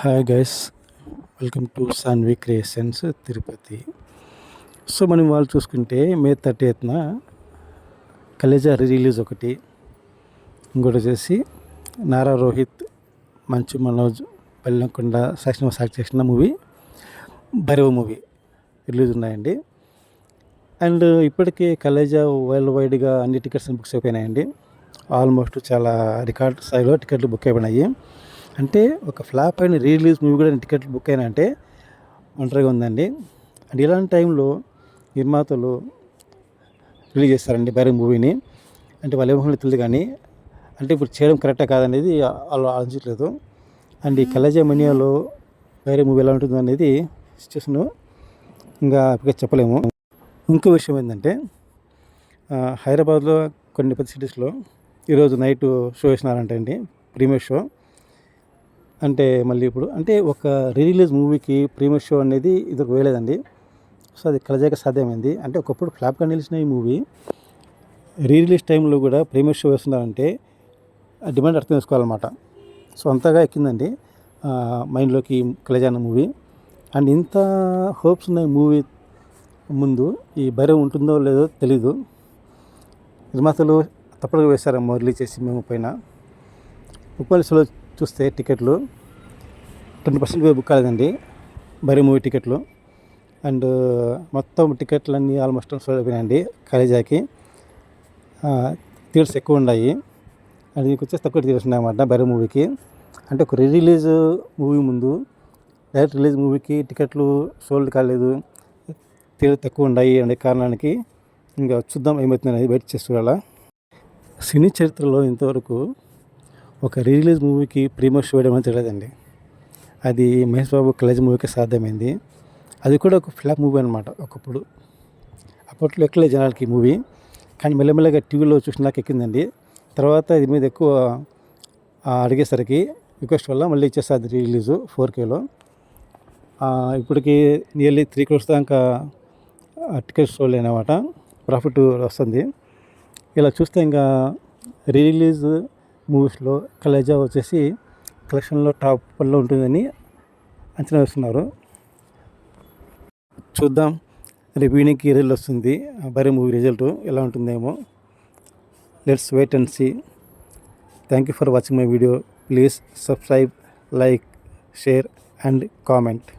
Hi guys welcome to Saanvi creations Tirupati so మనం వాళ్ళు చూసుకుంటే మే థర్టీ ఎయిత్న కలేజా రిలీజ్ ఒకటి ఇంకోటి వచ్చేసి నారా రోహిత్ మంచు మనోజ్ పల్లెకొండ సచిన సాక్షి చేసిన మూవీ భైరవ మూవీ రిలీజ్ ఉన్నాయండి. అండ్ uh, ఇప్పటికే కలేజా వరల్డ్ వైడ్గా అన్ని టికెట్స్ బుక్స్ అయిపోయినాయండి. ఆల్మోస్ట్ చాలా రికార్డ్ స్థాయిలో టికెట్లు బుక్ అయిపోయినాయి. అంటే ఒక ఫ్లాప్ అయిన రిలీజ్ మూవీ కూడా టికెట్లు బుక్ అయినా అంటే ఒంటరిగా ఉందండి. అండ్ ఇలాంటి టైంలో నిర్మాతలు రిలీజ్ చేస్తారండి బైరం మూవీని. అంటే వాళ్ళు ఏమో తెలియదు కానీ అంటే ఇప్పుడు చేయడం కరెక్టా కాదనేది వాళ్ళు ఆలోచించలేదు అండ్ ఈ కలేజా మనియాలో వేరే మూవీ ఎలా ఉంటుందో అనేది సిచ్యువేషన్ ఇంకా చెప్పలేము. ఇంకో విషయం ఏంటంటే హైదరాబాద్లో కొన్ని పెద్ద సిటీస్లో ఈరోజు నైట్ షో వేసినారంటే అండి ప్రీమియర్ షో. అంటే మళ్ళీ ఇప్పుడు అంటే ఒక రిలీజ్ మూవీకి ప్రీమియర్ షో అనేది ఇదొక వేయలేదండి సో అది కలజాక సాధ్యమైంది. అంటే ఒకప్పుడు ఫ్లాప్గా నిలిచిన ఈ మూవీ రీ రిలీజ్ టైంలో కూడా ప్రీమియర్ షో వేస్తున్నారంటే డిమాండ్ అర్థం చేసుకోవాలన్నమాట. సో అంతగా ఎక్కిందండి మైండ్లోకి కలజాన మూవీ అండ్ ఇంత హోప్స్ ఉన్నాయి మూవీ ముందు ఈ భైరవ్ ఉంటుందో లేదో తెలీదు. నిర్మాతలు తప్పడుగా వేశారమ్మో రిలీజ్ చేసి మేము పైన. ముప్పై చూస్తే టికెట్లు ట్వంటీ పర్సెంట్ బుక్ కాలేదండి. బరీ మూవీ టికెట్లు. అండ్ మొత్తం టికెట్లన్నీ ఆల్మోస్ట్ సోల్డ్ అయిపోయినాయండి కాలేజాకి. థియేటర్స్ ఎక్కువ ఉన్నాయి. అండ్ మీకు వచ్చేసి తక్కువ థియేటర్స్ ఉన్నాయన్నమాట బరీ మూవీకి. అంటే ఒక రిలీజ్ మూవీ ముందు డైరెక్ట్ రిలీజ్ మూవీకి టికెట్లు సోల్డ్ కాలేదు. థియేటర్ తక్కువ ఉన్నాయి అనే కారణానికి ఇంకా చూద్దాం ఏమవుతుంది వెయిట్ చేసి సినీ చరిత్రలో ఇంతవరకు ఒక రిలీజ్ మూవీకి ప్రీమియర్ షో అని తెలియదండి. అది మహేష్ బాబు కలేజ్ మూవీకి సాధ్యమైంది. అది కూడా ఒక ఫ్లాప్ మూవీ అనమాట ఒకప్పుడు. అప్పట్లో ఎక్కలే జనాలకి మూవీ. కానీ మెల్లమెల్లగా టీవీలో చూసినాక ఎక్కిందండి. తర్వాత దీని మీద ఎక్కువ అడిగేసరికి రిక్వెస్ట్ వల్ల మళ్ళీ ఇచ్చేస్తుంది రిలీజు ఫోర్ కేలో. ఇప్పటికి నియర్లీ త్రీ క్రోర్స్ దాకా టికెట్స్ సోల్డ్ అనమాట ప్రాఫిట్ వస్తుంది. ఇలా చూస్తే ఇంకా రిలీజ్ మూవీస్లో కలేజా వచ్చేసి కలెక్షన్లో టాప్ ఉంటుందని అంచనా వేస్తున్నారు. చూద్దాం. రేపు ఈవినింగ్కి రిజల్ట్ వస్తుంది? బరే మూవీ రిజల్ట్ ఎలా ఉంటుందేమో. Let's wait and see thank you for watching my video please subscribe like share and comment